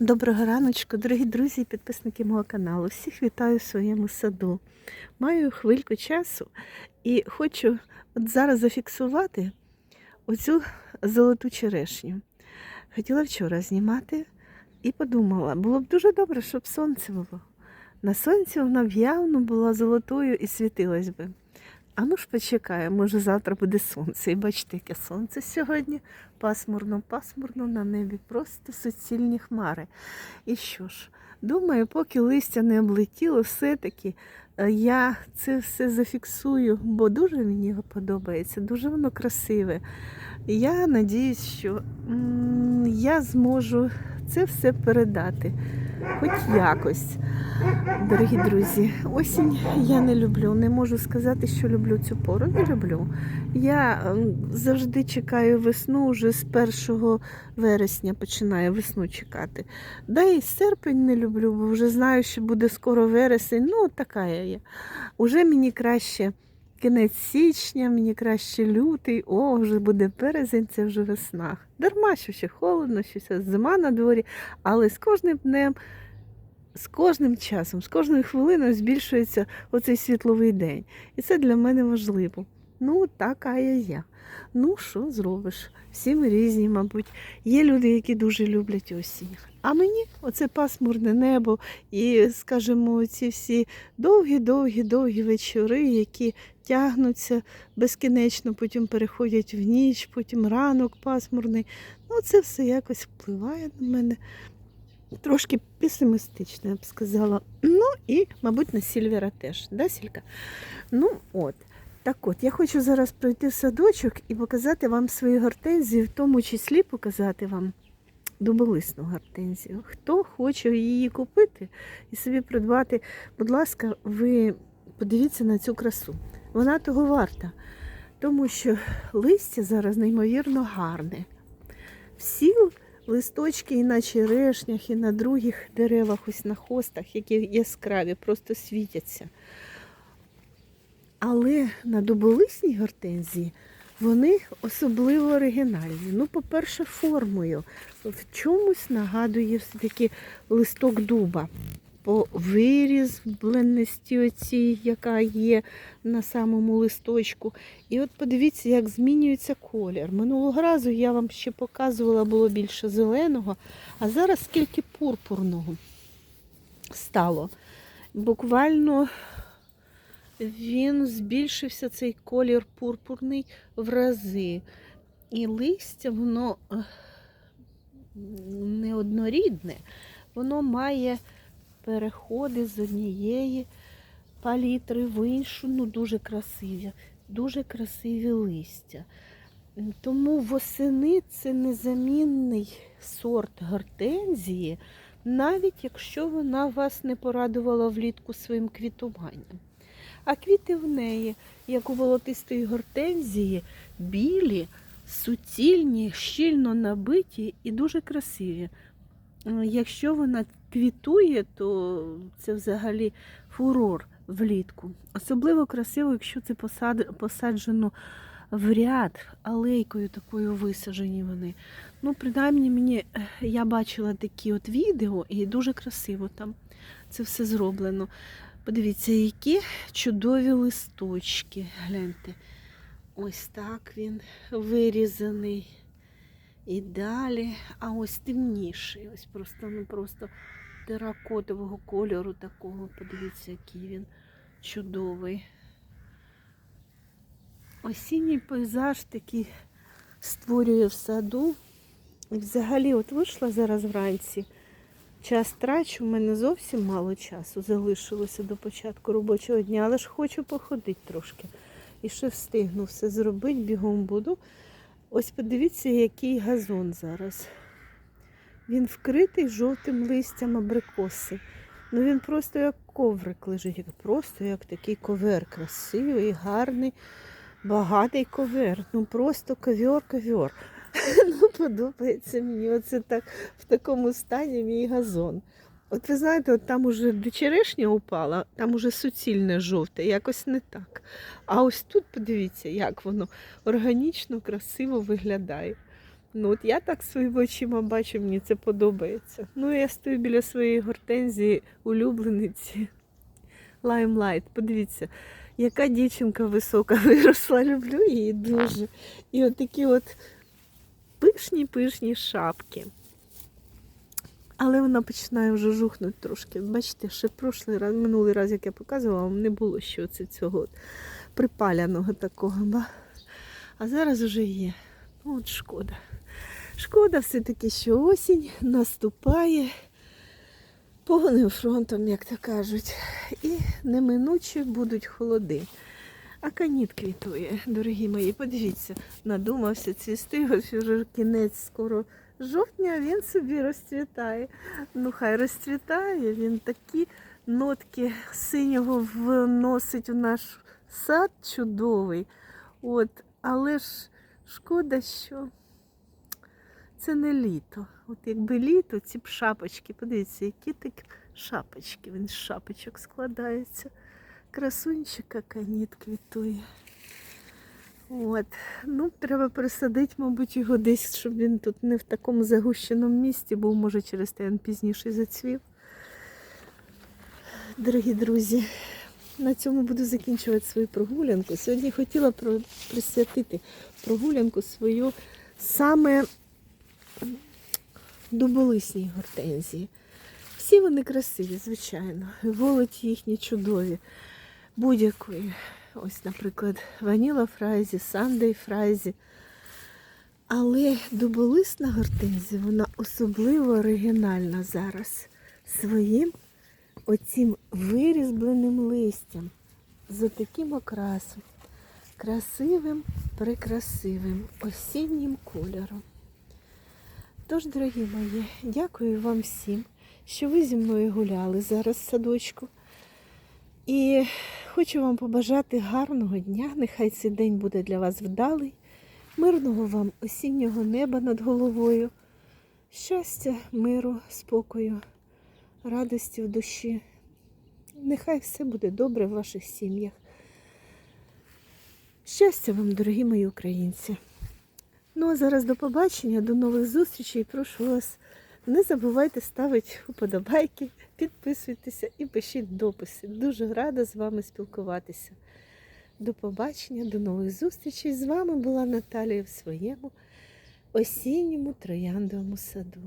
Доброго раночку, дорогі друзі і підписники мого каналу. Всіх вітаю в своєму саду. Маю хвильку часу і хочу от зараз зафіксувати оцю золоту черешню. Хотіла вчора знімати і подумала, було б дуже добре, щоб сонце було. На сонці вона б явно була золотою і світилась би. А ну ж почекаємо, може завтра буде сонце. І бачите, яке сонце сьогодні. Пасмурно, пасмурно на небі, просто суцільні хмари. І що ж, думаю, поки листя не облетіло, все-таки е, я це все зафіксую, бо дуже мені подобається, дуже воно красиве. Я надіюсь, що я зможу це все передати, хоч якось. Дорогі друзі, осінь я не люблю. Не можу сказати, що люблю цю пору. Не люблю. Я ем, завжди чекаю весну, вже з 1 вересня починаю весну чекати. Да і серпень не люблю, бо вже знаю, що буде скоро вересень. Ну, така я є. Уже мені краще кінець січня, мені краще лютий, о, вже буде березень, це вже весна. Дарма, що ще холодно, що ще зима на дворі, але з кожним днем. З кожним часом, з кожною хвилиною збільшується оцей світловий день. І це для мене важливо. Ну, така я я. Ну, що зробиш? Всі ми різні, мабуть. Є люди, які дуже люблять осінь. А мені оце пасмурне небо і, скажімо, ці всі довгі-довгі-довгі вечори, які тягнуться безкінечно, потім переходять в ніч, потім ранок пасмурний. Ну, це все якось впливає на мене. Трошки песимістично, я б сказала. Ну і, мабуть, на Сільвера теж, да, Сілька? Ну, от. Так от, я хочу зараз пройти в садочок і показати вам свої гортензії, в тому числі показати вам дуболисну гортензію. Хто хоче її купити і собі придбати, будь ласка, ви подивіться на цю красу. Вона того варта, тому що листя зараз неймовірно гарне. Всі листочки і на черешнях, і на других деревах, ось на хостах, які яскраві, просто світяться. Але на дуболисній гортензії вони особливо оригінальні. Ну, по-перше, формою. В чомусь нагадує все-таки листок дуба. По вирізбленості оцій, яка є на самому листочку. І от подивіться, як змінюється колір. Минулого разу я вам ще показувала, було більше зеленого, а зараз скільки пурпурного стало. Буквально він збільшився цей колір пурпурний в рази. І листя, воно ех, неоднорідне, воно має переходи з однієї палітри в іншу, ну дуже красиві, дуже красиві листя. Тому восени це незамінний сорт гортензії, навіть якщо вона вас не порадувала влітку своїм квітуванням. А квіти в неї, як у волотистої гортензії, білі, суцільні, щільно набиті і дуже красиві. Е, Якщо вона квітує, то це взагалі фурор влітку. Особливо красиво, якщо це посад- посаджено в ряд, алейкою такою висаджені вони. Ну, принаймні, мені е, я бачила такі от відео, і дуже красиво там це все зроблено. Подивіться, які чудові листочки. Гляньте. Ось так він вирізаний. І далі, а ось темніший, ось просто, ну просто теракотового кольору такого. Подивіться, який він чудовий. Осінній пейзаж такий створює в саду. І взагалі, от вийшла зараз вранці. Час трачу, в мене зовсім мало часу залишилося до початку робочого дня, але ж хочу походити трошки. І ще встигну все зробити, бігом буду. Ось подивіться, який газон зараз. Він вкритий жовтим листям абрикоси. Ну він просто як коврик лежить, просто як такий ковер, красивий, гарний, багатий ковер. Ну просто ковер-ковер. Ну, подобається мені. Оце так в такому стані мій газон. От ви знаєте, от там уже де черешня упала, там уже суцільне жовте, якось не так. А ось тут подивіться, як воно органічно, красиво виглядає. Ну, от я так своїми очима бачу, мені це подобається. Ну, я стою біля своєї гортензії улюблениці. Лаймлайт. Подивіться, яка дівчинка висока виросла. Люблю її дуже. І от такі от пишні-пишні шапки. Але вона починає вже жухнути трошки. Бачите, ще прошлий раз, минулий раз, як я показувала, вам не було ще оце цього припаляного такого. Ба. А зараз вже є. Ну, от шкода. Шкода все-таки, що осінь наступає повним фронтом, як то кажуть. І неминуче будуть холоди. А каніт квітує, дорогі мої, подивіться, надумався цвісти, ось вже кінець скоро жовтня, він собі розцвітає. Ну, хай розцвітає, він такі нотки синього вносить у наш сад чудовий. От, але ж шкода, що це не літо. От якби літо, ці б шапочки, подивіться, які такі шапочки, він з шапочок складається. Красунчика каніт квітує. От. Ну, треба пересадити, мабуть, його десь, щоб він тут не в такому загущеному місці був, може, через те він пізніше зацвів. Дорогі друзі, на цьому буду закінчувати свою прогулянку. Сьогодні хотіла присвятити прогулянку свою саме дуболисній гортензії. Всі вони красиві, звичайно. Волоті їхні чудові. Будь-якої. Ось, наприклад, Ваніла Фрайзі, Сандей Фрайзі. Але дуболисна гортензія, вона особливо оригінальна зараз своїм оцім вирізбленим листям за таким окрасом. Красивим, прекрасивим осіннім кольором. Тож, дорогі мої, дякую вам всім, що ви зі мною гуляли зараз в садочку. І хочу вам побажати гарного дня. Нехай цей день буде для вас вдалий, мирного вам осіннього неба над головою, щастя, миру, спокою, радості в душі. Нехай все буде добре в ваших сім'ях. Щастя вам, дорогі мої українці! Ну а зараз до побачення, до нових зустрічей. Прошу вас, не забувайте ставити вподобайки, підписуйтеся і пишіть дописи. Дуже рада з вами спілкуватися. До побачення, до нових зустрічей. З вами була Наталія в своєму осінньому трояндовому саду.